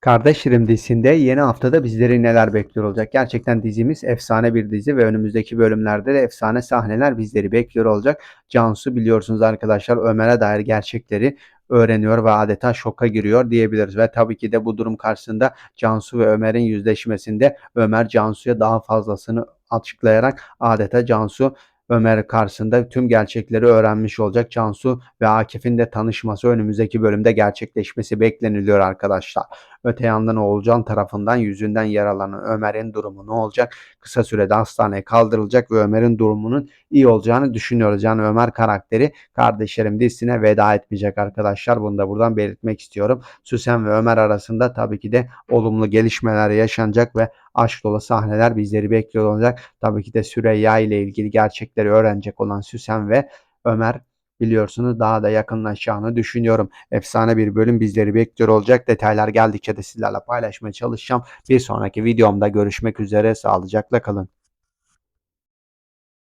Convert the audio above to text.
Kardeşlerim dizisinde yeni haftada bizleri neler bekliyor olacak? Gerçekten dizimiz efsane bir dizi ve önümüzdeki bölümlerde de efsane sahneler bizleri bekliyor olacak. Cansu biliyorsunuz arkadaşlar Ömer'e dair gerçekleri öğreniyor ve adeta şoka giriyor diyebiliriz. Ve tabii ki de bu durum karşısında Cansu ve Ömer'in yüzleşmesinde Ömer Cansu'ya daha fazlasını açıklayarak adeta Cansu Ömer karşısında tüm gerçekleri öğrenmiş olacak. Cansu ve Akif'in de tanışması önümüzdeki bölümde gerçekleşmesi bekleniliyor arkadaşlar. Öte yandan Oğulcan tarafından yüzünden yaralanan Ömer'in durumu ne olacak? Kısa sürede hastaneye kaldırılacak ve Ömer'in durumunun iyi olacağını düşünüyoruz. Yani Ömer karakteri kardeşlerim dizisine veda etmeyecek arkadaşlar. Bunu da buradan belirtmek istiyorum. Süsen ve Ömer arasında tabii ki de olumlu gelişmeler yaşanacak ve aşk dolu sahneler bizleri bekliyor olacak. Tabii ki de Süreyya ile ilgili gerçekleri öğrenecek olan Süsen ve Ömer biliyorsunuz daha da yakınlaşacağını düşünüyorum. Efsane bir bölüm bizleri bekliyor olacak. Detaylar geldikçe de sizlerle paylaşmaya çalışacağım. Bir sonraki videomda görüşmek üzere. Sağlıcakla kalın.